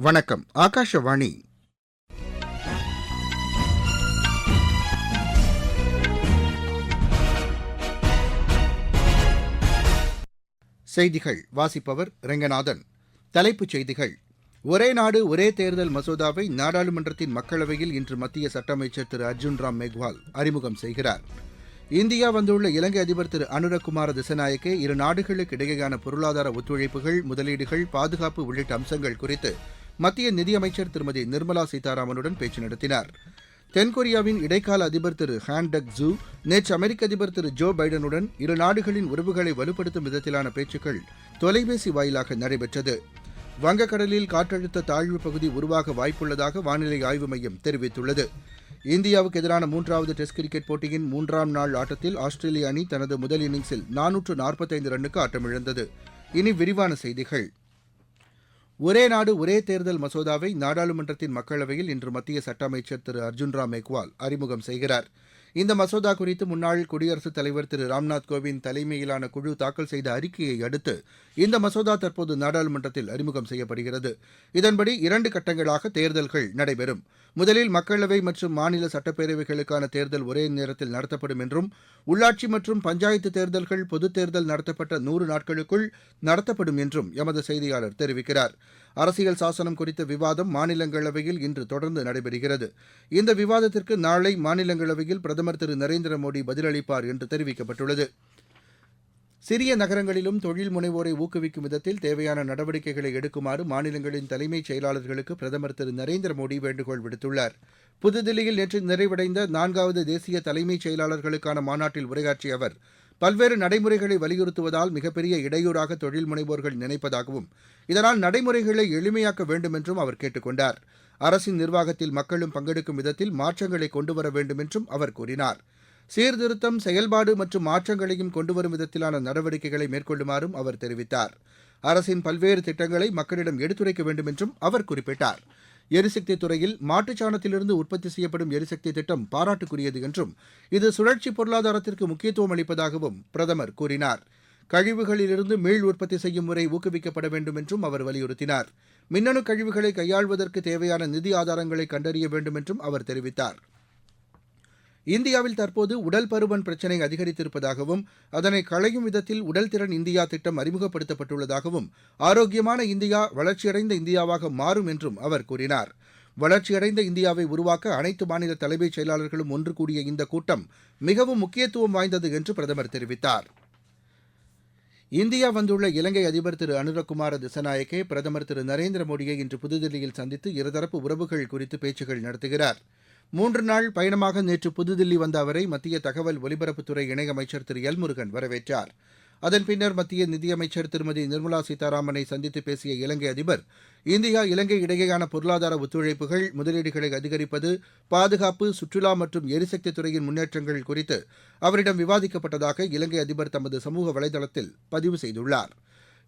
வணக்கம் ஆகாஷவாணி. செய்திகள் வாசிப்பவர் ரெங்கநாதன். தலைப்புச் செய்திகள். ஒரே நாடு ஒரே தேர்தல் மசோதாவை நாடாளுமன்றத்தின் மக்களவையில் இன்று மத்திய சட்ட அமைச்சர் திரு அர்ஜுன் ராம் மேக்வால் அறிமுகம் செய்கிறார். இந்தியா வந்துள்ள இலங்கை அதிபர் திரு அனுரகுமார திசநாயக்கே இரு நாடுகளுக்கு இடையேயான பொருளாதார ஒத்துழைப்புகள் முதலீடுகள் பாதுகாப்பு உள்ளிட்ட அம்சங்கள் குறித்து மத்திய நிதியமைச்சர் திருமதி நிர்மலா சீதாராமனுடன் பேச்சு நடத்தினார். தென்கொரியாவின் இடைக்கால அதிபர் திரு ஹான் டக் ஜூ நேற்று அமெரிக்க அதிபர் திரு ஜோ பைடனுடன் இரு நாடுகளின் உறவுகளை வலுப்படுத்தும் விதத்திலான பேச்சுக்கள் தொலைபேசி வாயிலாக நடைபெற்றது. வங்கக்கடலில் காற்றழுத்த தாழ்வு பகுதி உருவாக வாய்ப்புள்ளதாக வானிலை ஆய்வு மையம் தெரிவித்துள்ளது. இந்தியாவுக்கு எதிரான மூன்றாவது டெஸ்ட் கிரிக்கெட் போட்டியின் மூன்றாம் நாள் ஆட்டத்தில் ஆஸ்திரேலிய அணி தனது முதல் இன்னிங்ஸில் நானூற்று நாற்பத்தைந்து ரன்னுக்கு ஆட்டமிழந்தது. இனி விரிவான செய்திகள். ஒரே நாடு ஒரே தேர்தல் மசோதாவை நாடாளுமன்றத்தின் மக்களவையில் இன்று மத்திய சட்ட அமைச்சர் திரு அர்ஜுன் ராம் மேக்வால் அறிமுகம் செய்கிறார். இந்த மசோதா குறித்து முன்னாள் குடியரசுத் தலைவர் திரு ராம்நாத் கோவிந்த் தலைமையிலான குழு தாக்கல் செய்த அறிக்கையை அடுத்து இந்த மசோதா தற்போது நாடாளுமன்றத்தில் அறிமுகம் செய்யப்படுகிறது. இதன்படி இரண்டு கட்டங்களாக தேர்தல்கள் நடைபெறும். முதலில் மக்களவை மற்றும் மாநில சட்டப்பேரவைகளுக்கான தேர்தல் ஒரே நேரத்தில் நடத்தப்படும் என்றும் உள்ளாட்சி மற்றும் பஞ்சாயத்து தேர்தல்கள் பொதுத் தேர்தல் நடத்தப்பட்ட நூறு நாட்களுக்குள் நடத்தப்படும் என்றும் எமது செய்தியாளர் தெரிவிக்கிறார். அரசியல் சாசனம் குறித்த விவாதம் மாநிலங்களவையில் இன்று தொடர்ந்து நடைபெறுகிறது. இந்த விவாதத்திற்கு நாளை மாநிலங்களவையில் பிரதமர் திரு நரேந்திர மோடி பதிலளிப்பார் என்று தெரிவிக்கப்பட்டுள்ளது. சிறிய நகரங்களிலும் தொழில் முனைவோரை ஊக்குவிக்கும் விதத்தில் தேவையான நடவடிக்கைகளை எடுக்குமாறு மாநிலங்களின் தலைமைச் செயலாளர்களுக்கு பிரதமர் திரு நரேந்திர மோடி வேண்டுகோள் விடுத்துள்ளார். புதுதில்லியில் நேற்று நிறைவடைந்த நான்காவது தேசிய தலைமைச் செயலாளர்களுக்கான மாநாட்டில் உரையாற்றிய அவர் பல்வேறு நடைமுறைகளை வலியுறுத்துவதால் மிகப்பெரிய இடையூறாக தொழில் முனைவோர்கள் நினைப்பதாகவும் இதனால் நடைமுறைகளை எளிமையாக்க வேண்டும் என்றும் அவர் கேட்டுக் கொண்டார் அரசின் நிர்வாகத்தில் மக்களும் பங்கெடுக்கும் விதத்தில் மாற்றங்களை கொண்டுவர வேண்டும் என்றும் அவர் கூறினார். சீர்திருத்தம் செயல்பாடு மற்றும் மாற்றங்களையும் கொண்டுவரும் விதத்திலான நடவடிக்கைகளை மேற்கொள்ளுமாறும் அவர் தெரிவித்தார். அரசின் பல்வேறு திட்டங்களை மக்களிடம் எடுத்துரைக்க வேண்டும் என்றும் அவர் குறிப்பிட்டார். எரிசக்தி துறையில் மாட்டுச்சாணத்திலிருந்து உற்பத்தி செய்யப்படும் எரிசக்தி திட்டம் பாராட்டுக்குரியது என்றும் இது சுழற்சி பொருளாதாரத்திற்கு முக்கியத்துவம் அளிப்பதாகவும் பிரதமர் கூறினார். கழிவுகளிலிருந்து மீள் உற்பத்தி செய்யும் முறை ஊக்குவிக்கப்பட வேண்டும் என்றும் அவர் வலியுறுத்தினார். மின்னணு கழிவுகளை கையாள்வதற்கு தேவையான நிதி ஆதாரங்களை கண்டறிய வேண்டும் என்றும் அவர் தெரிவித்தார். இந்தியாவில் தற்போது உடல் பருமன் பிரச்சினை அதிகரித்திருப்பதாகவும் அதனை களையும் விதத்தில் உடல் திறன் இந்தியா திட்டம் அறிமுகப்படுத்தப்பட்டுள்ளதாகவும் ஆரோக்கியமான இந்தியா வளர்ச்சியடைந்த இந்தியாவாக மாறும் என்றும் அவர் கூறினார். வளர்ச்சியடைந்த இந்தியாவை உருவாக்க அனைத்து மாநில தலைமைச் செயலாளர்களும் ஒன்று கூடிய இந்த கூட்டம் மிகவும் முக்கியத்துவம் வாய்ந்தது என்று பிரதமர் தெரிவித்தார். இந்தியா வந்துள்ள இலங்கை அதிபர் திரு அனுரகுமார திசநாயக்கே பிரதமர் திரு நரேந்திர மோடியை இன்று புதுதில்லியில் சந்தித்து இருதரப்பு உறவுகள் குறித்து பேச்சுகள் நடத்துகிறார். மூன்று நாள் பயணமாக நேற்று புதுதில்லி வந்த அவரை மத்திய தகவல் ஒலிபரப்புத்துறை இணையமைச்சர் திரு. எல். முருகன் வரவேற்றார். அதன் பின்னர் மத்திய நிதியமைச்சர் திருமதி நிர்மலா சீதாராமனை சந்தித்து பேசிய இலங்கை அதிபர் இந்தியா இலங்கை இடையேயான பொருளாதார ஒத்துழைப்புகள் முதலீடுகளை அதிகரிப்பது பாதுகாப்பு சுற்றுலா மற்றும் எரிசக்தி துறையின் முன்னேற்றங்கள் குறித்து அவரிடம் விவாதிக்கப்பட்டதாக இலங்கை அதிபர் தமது சமூக வலைதளத்தில் பதிவு செய்துள்ளார்.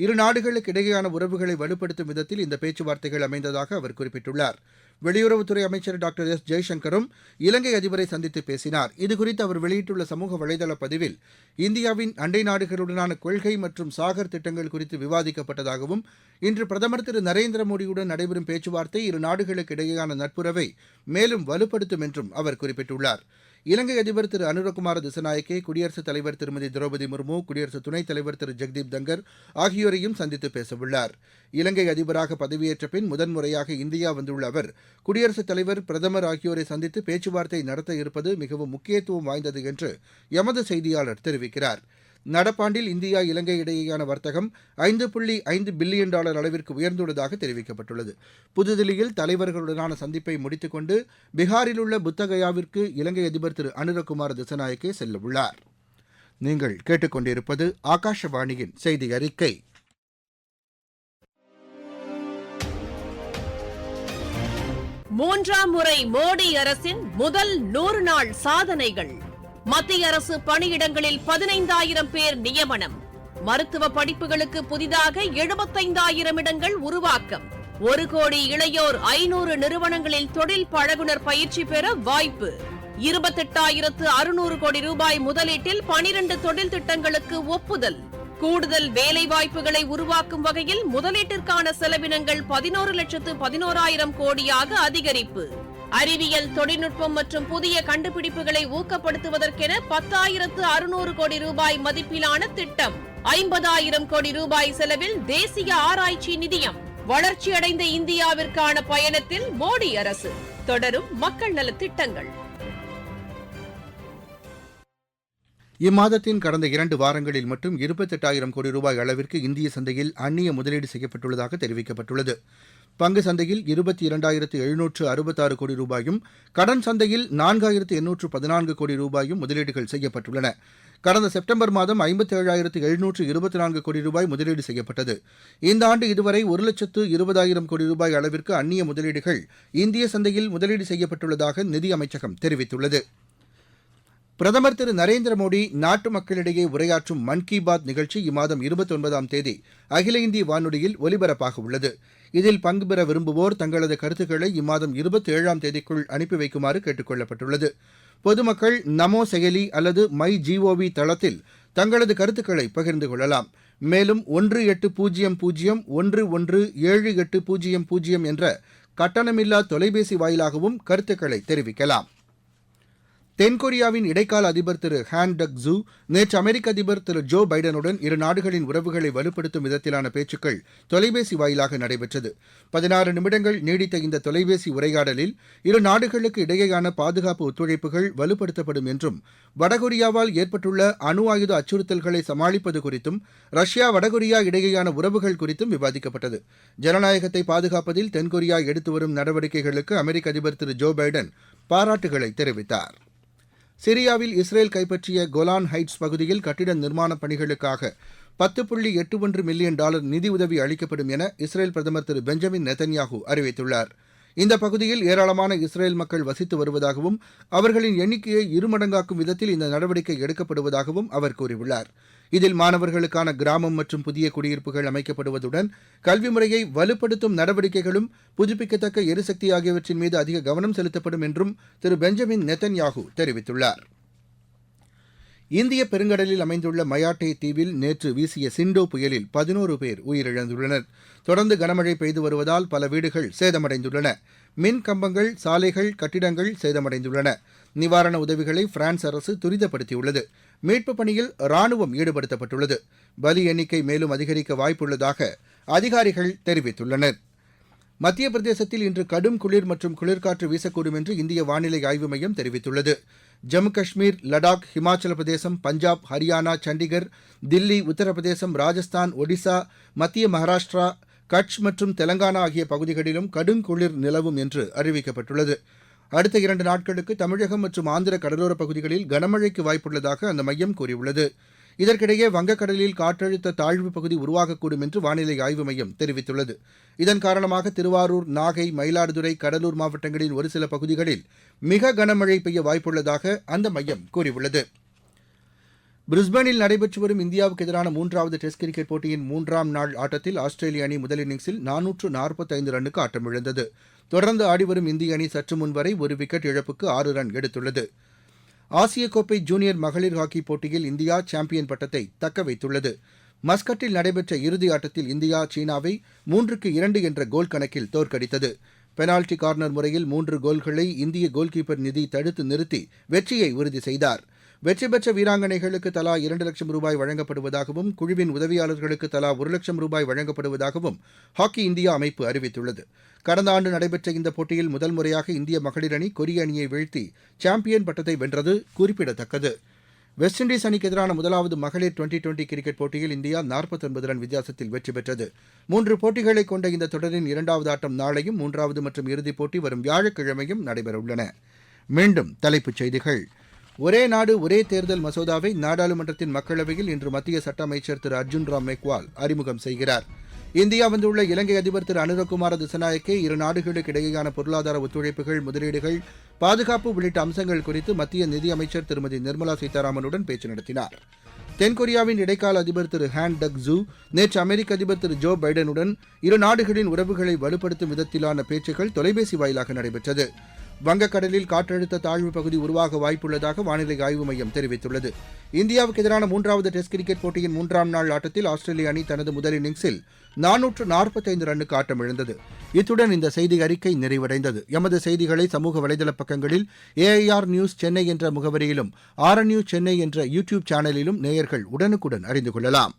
இரு நாடுகளுக்கு இடையேயான உறவுகளை வலுப்படுத்தும் விதத்தில் இந்த பேச்சுவார்த்தைகள் அமைந்ததாக அவர் குறிப்பிட்டுள்ளார். வெளியுறவுத்துறை அமைச்சர் டாக்டர் எஸ். ஜெய்சங்கரும் இலங்கை அதிபரை சந்தித்து பேசினார். இதுகுறித்து அவர் வெளியிட்டுள்ள சமூக வலைதள பதிவில் இந்தியாவின் அண்டை நாடுகளுடனான கொள்கை மற்றும் சாகர் திட்டங்கள் குறித்து விவாதிக்கப்பட்டதாகவும் இன்று பிரதமர் திரு. நரேந்திர மோடியுடன் நடைபெறும் பேச்சுவார்த்தை இரு நாடுகளுக்கு இடையேயான நட்புறவை மேலும் வலுப்படுத்தும் என்றும் அவர் குறிப்பிட்டுள்ளார். இலங்கை அதிபர் திரு அனுரகுமார திசநாயக்கே குடியரசுத் தலைவர் திருமதி திரௌபதி முர்மு குடியரசு துணைத் தலைவர் திரு ஜெக்தீப் தங்கர் ஆகியோரையும் சந்தித்து பேசவுள்ளார். இலங்கை அதிபராக பதவியேற்ற பின் முதன்முறையாக இந்தியா வந்துள்ள அவர் குடியரசுத் தலைவர் பிரதமர் ஆகியோரை சந்தித்து பேச்சுவார்த்தை நடத்த இருப்பது மிகவும் முக்கியத்துவம் வாய்ந்தது என்று எமது செய்தியாளர் தெரிவிக்கிறார். நடப்பாண்டில் இந்தியா இலங்கை இடையேயான வர்த்தகம் ஐந்து புள்ளி ஐந்து பில்லியன் டாலர் அளவிற்கு உயர்ந்துள்ளதாக தெரிவிக்கப்பட்டுள்ளது. புதுதில்லியில் தலைவர்களுடனான சந்திப்பை முடித்துக்கொண்டு பீகாரில் உள்ள புத்தகயாவிற்கு இலங்கை அதிபர் திரு அனுரகுமார் திசநாயக்கே செல்லவுள்ளார். நீங்கள் கேட்டுக்கொண்டிருப்பது ஆகாஷவாணியின் செய்தி அறிக்கை. மூன்றாம் முறை மோடி அரசின் முதல் நூறு நாள் சாதனைகள். மத்திய அரசு பணியிடங்களில் பதினைந்தாயிரம் பேர் நியமனம். மருத்துவ படிப்புகளுக்கு புதிதாக எழுபத்தைந்தாயிரம் இடங்கள் உருவாக்கம். ஒரு கோடி இளையோர் ஐநூறு நிறுவனங்களில் தொழில் பழகுனர் பயிற்சி பெற வாய்ப்பு. இருபத்தெட்டாயிரத்து அறுநூறு கோடி ரூபாய் முதலீட்டில் பனிரண்டு தொழில் திட்டங்களுக்கு ஒப்புதல். கூடுதல் வேலைவாய்ப்புகளை உருவாக்கும் வகையில் முதலீட்டிற்கான செலவினங்கள் பதினோரு லட்சத்து பதினோராயிரம் கோடியாக அதிகரிப்பு. அறிவியல் தொழில்நுட்பம் மற்றும் புதிய கண்டுபிடிப்புகளை ஊக்கப்படுத்துவதற்கென பத்தாயிரத்து அறுநூறு கோடி ரூபாய் மதிப்பிலான திட்டம். ஐம்பதாயிரம் கோடி ரூபாய் செலவில் தேசிய ஆராய்ச்சி நிதியம் வளர்ச்சியடைந்த இந்தியாவிற்கான பயணத்தில் மோடி அரசு. தொடரும் மக்கள் நல திட்டங்கள். இம்மாதத்தின் கடந்த இரண்டு வாரங்களில் மட்டும் இருபத்தெட்டாயிரம் கோடி ரூபாய் அளவிற்கு இந்திய சந்தையில் அந்நிய முதலீடு செய்யப்பட்டுள்ளதாக தெரிவிக்கப்பட்டுள்ளது. பங்கு சந்தையில் இருபத்தி இரண்டாயிரத்து எழுநூற்று அறுபத்தாறு கோடி ரூபாயும் கடன் சந்தையில் நான்காயிரத்து எண்ணூற்று பதினான்கு கோடி ரூபாயும் முதலீடுகள் செய்யப்பட்டுள்ளன. கடந்த செப்டம்பர் மாதம் ஐம்பத்தி ஏழாயிரத்து எழுநூற்று இருபத்தி நான்கு கோடி ரூபாய் முதலீடு செய்யப்பட்டது. இந்த ஆண்டு இதுவரை ஒரு லட்சத்து இருபதாயிரம் கோடி ரூபாய் அளவிற்கு அந்நிய முதலீடுகள் இந்திய சந்தையில் முதலீடு செய்யப்பட்டுள்ளதாக நிதி அமைச்சகம் தெரிவித்துள்ளது. பிரதமர் திரு நரேந்திர மோடி நாட்டு மக்களிடையே உரையாற்றும் மன் கி பாத் நிகழ்ச்சி இம்மாதம் இருபத்தொன்பதாம் தேதி அகில இந்திய வானொலியில் ஒலிபரப்பாக உள்ளது இதில் பங்கு பெற விரும்புவோர் தங்களது கருத்துக்களை இம்மாதம் இருபத்தி ஏழாம் தேதிக்குள் அனுப்பி வைக்குமாறு கேட்டுக் கொள்ளப்பட்டுள்ளது பொதுமக்கள் நமோ செயலி அல்லது மை ஜிஓவி தளத்தில் தங்களது கருத்துக்களை பகிர்ந்து கொள்ளலாம். மேலும் ஒன்று எட்டு பூஜ்ஜியம் பூஜ்ஜியம் ஒன்று ஒன்று ஏழு எட்டு பூஜ்ஜியம் பூஜ்ஜியம் என்ற கட்டணமில்லா தொலைபேசி வாயிலாகவும் கருத்துக்களை தெரிவிக்கலாம். தென்கொரியாவின் இடைக்கால அதிபர் திரு ஹான் டக் ஜூ நேற்று அமெரிக்க அதிபர் திரு ஜோ பைடனுடன் இரு நாடுகளின் உறவுகளை வலுப்படுத்தும் விதத்திலான பேச்சுக்கள் தொலைபேசி வாயிலாக நடைபெற்றது. பதினாறு நிமிடங்கள் நீடித்த இந்த தொலைபேசி உரையாடலில் இரு நாடுகளுக்கு இடையேயான பாதுகாப்பு ஒத்துழைப்புகள் வலுப்படுத்தப்படும் என்றும் வடகொரியாவால் ஏற்பட்டுள்ள அணு ஆயுத அச்சுறுத்தல்களை சமாளிப்பது குறித்தும் ரஷ்யா வடகொரியா இடையேயான உறவுகள் குறித்தும் விவாதிக்கப்பட்டது. ஜனநாயகத்தை பாதுகாப்பதில் தென்கொரியா எடுத்து வரும் நடவடிக்கைகளுக்கு அமெரிக்க அதிபர் திரு ஜோ பைடன் பாராட்டுகளை தெரிவித்தார். சிரியாவில் இஸ்ரேல் கைப்பற்றிய கோலான் ஹைட்ஸ் பகுதியில் கட்டிட நிர்மாணப் பணிகளுக்காக பத்து புள்ளி எட்டு ஒன்று மில்லியன் டாலர் நிதியுதவி அளிக்கப்படும் என இஸ்ரேல் பிரதமர் திரு பெஞ்சமின் நெத்தன்யாஹூ அறிவித்துள்ளார். இந்த பகுதியில் ஏராளமான இஸ்ரேல் மக்கள் வசித்து வருவதாகவும் அவர்களின் எண்ணிக்கையை இருமடங்காக்கும் விதத்தில் இந்த நடவடிக்கை எடுக்கப்படுவதாகவும் அவர் கூறியுள்ளார். இதில் மாணவர்களுக்கான கிராமம் மற்றும் புதிய குடியிருப்புகள் அமைக்கப்படுவதுடன் கல்வி முறையை வலுப்படுத்தும் நடவடிக்கைகளும் புதுப்பிக்கத்தக்க எரிசக்தி ஆகியவற்றின் மீது அதிக கவனம் செலுத்தப்படும் என்றும் திரு பெஞ்சமின் நெத்தன்யாகு தெரிவித்துள்ளார். இந்திய பெருங்கடலில் அமைந்துள்ள மயாட்டே தீவில் நேற்று வீசிய சிண்டோ புயலில் பதினோரு பேர் உயிரிழந்துள்ளனர். தொடர்ந்து கனமழை பெய்து வருவதால் பல வீடுகள் சேதமடைந்துள்ளன. மின் கம்பங்கள் சாலைகள் கட்டிடங்கள் சேதமடைந்துள்ளன. நிவாரண உதவிகளை பிரான்ஸ் அரசு துரிதப்படுத்தியுள்ளது. மீட்புப் பணியில் ராணுவம் ஈடுபடுத்தப்பட்டுள்ளது. பலி எண்ணிக்கை மேலும் அதிகரிக்க வாய்ப்புள்ளதாக அதிகாரிகள் தெரிவித்துள்ளனர். மத்திய பிரதேசத்தில் இன்று கடும் குளிர் மற்றும் குளிர்காற்று வீசக்கூடும் என்று இந்திய வானிலை ஆய்வு மையம் தெரிவித்துள்ளது. ஜம்மு காஷ்மீர் லடாக் ஹிமாச்சல பிரதேசம் பஞ்சாப் ஹரியானா சண்டிகர் தில்லி உத்தரப்பிரதேசம் ராஜஸ்தான் ஒடிசா மத்திய மகாராஷ்டிரா கட்ச் மற்றும் தெலங்கானா ஆகிய பகுதிகளிலும் கடும் குளிர் நிலவும் என்று அறிவிக்கப்பட்டுள்ளது. அடுத்த இரண்டு நாட்களுக்கு தமிழகம் மற்றும் ஆந்திர கடலோரப் பகுதிகளில் கனமழைக்கு வாய்ப்புள்ளதாக அந்த மையம் கூறியுள்ளது. இதற்கிடையே வங்கக்கடலில் காற்றழுத்த தாழ்வு பகுதி உருவாகக்கூடும் என்று வானிலை ஆய்வு மையம் தெரிவித்துள்ளது. இதன் காரணமாக திருவாரூர் நாகை மயிலாடுதுறை கடலூர் மாவட்டங்களின் ஒரு சில பகுதிகளில் மிக கனமழை பெய்ய வாய்ப்புள்ளதாக அந்த மையம் கூறியுள்ளது. பிரிஸ்பேனில் நடைபெற்று வரும் இந்தியாவுக்கு எதிரான மூன்றாவது டெஸ்ட் கிரிக்கெட் போட்டியின் மூன்றாம் நாள் ஆட்டத்தில் ஆஸ்திரேலிய அணி முதல் இன்னிங்ஸில் நானூற்று நாற்பத்தைந்து ரன்னுக்கு ஆட்டமிழந்தது தொடர்ந்து ஆடிவரும் இந்திய அணி சற்று முன்வரை ஒரு விக்கெட் இழப்புக்கு ஆறு ரன் எடுத்துள்ளது. ஆசிய கோப்பை ஜூனியர் மகளிர் ஹாக்கி போட்டியில் இந்தியா சாம்பியன் பட்டத்தை தக்க வைத்துள்ளது. மஸ்கட்டில் நடைபெற்ற இறுதி ஆட்டத்தில் இந்தியா சீனாவை மூன்றுக்கு இரண்டு என்ற கோல் கணக்கில் தோற்கடித்தது. பெனால்டி கார்னர் முறையில் மூன்று கோல்களை இந்திய கோல்கீப்பர் நிதி தடுத்து நிறுத்தி வெற்றியை உறுதி செய்தார். வெற்றி பெற்ற வீராங்கனைகளுக்கு தலா இரண்டு லட்சம் ரூபாய் வழங்கப்படுவதாகவும் குழுவின் உதவியாளர்களுக்கு தலா ஒரு லட்சம் ரூபாய் வழங்கப்படுவதாகவும் ஹாக்கி இந்தியா அமைப்பு அறிவித்துள்ளது. கடந்த ஆண்டு நடைபெற்ற இந்த போட்டியில் முதல் முறையாக இந்திய மகளிர் அணி கொரிய அணியை வீழ்த்தி சாம்பியன் பட்டத்தை வென்றது குறிப்பிடத்தக்கது. வெஸ்ட் இண்டீஸ் அணிக்கு எதிரான முதலாவது மகளிர் டுவெண்டி டுவெண்டி கிரிக்கெட் போட்டியில் இந்தியா நாற்பத்தொன்பது ரன் வித்தியாசத்தில் வெற்றி பெற்றது. மூன்று போட்டிகளை கொண்ட இந்த தொடரின் இரண்டாவது ஆட்டம் நாளையும் மூன்றாவது மற்றும் இறுதிப் போட்டி வரும் வியாழக்கிழமையும் நடைபெறவுள்ளன. மீண்டும் தலைப்புச் செய்திகள். ஒரே நாடு ஒரே தேர்தல் மசோதாவை நாடாளுமன்றத்தின் மக்களவையில் இன்று மத்திய சட்ட அமைச்சர் திரு அர்ஜுன் ராம் மெக்வால் அறிமுகம் செய்கிறார். இந்தியா வந்துள்ள இலங்கை அதிபர் திரு அனுரகுமார திசநாயக்கே இரு நாடுகளுக்கு இடையேயான பொருளாதார ஒத்துழைப்புகள் முதலீடுகள் பாதுகாப்பு உள்ளிட்ட அம்சங்கள் குறித்து மத்திய நிதியமைச்சர் திருமதி நிர்மலா சீதாராமனுடன் பேச்சு நடத்தினார். தென்கொரியாவின் இடைக்கால அதிபர் திரு ஹேன் டக் ஜூ நேற்று அமெரிக்க அதிபர் திரு ஜோ பைடனுடன் இரு நாடுகளின் உறவுகளை வலுப்படுத்தும் விதத்திலான பேச்சுக்கள் தொலைபேசி வாயிலாக நடைபெற்றது. வங்கக்கடலில் காற்றழுத்த தாழ்வு பகுதி உருவாக வாய்ப்புள்ளதாக வானிலை ஆய்வு மையம் தெரிவித்துள்ளது. இந்தியாவுக்கு எதிரான மூன்றாவது டெஸ்ட் கிரிக்கெட் போட்டியின் மூன்றாம் நாள் ஆட்டத்தில் ஆஸ்திரேலிய அணி தனது முதல் இன்னிங்ஸில் நானூற்று நாற்பத்தைந்து ரன்னுக்கு ஆட்டம் இழந்தது. இத்துடன் இந்த செய்தி அறிக்கை நிறைவடைந்தது. எமது செய்திகளை சமூக வலைதள பக்கங்களில் ஏஐஆர் நியூஸ் சென்னை என்ற முகவரியிலும் ஆர் நியூஸ் சென்னை என்ற யூடியூப் சேனலிலும் நேயர்கள் உடனுக்குடன் அறிந்து கொள்ளலாம்.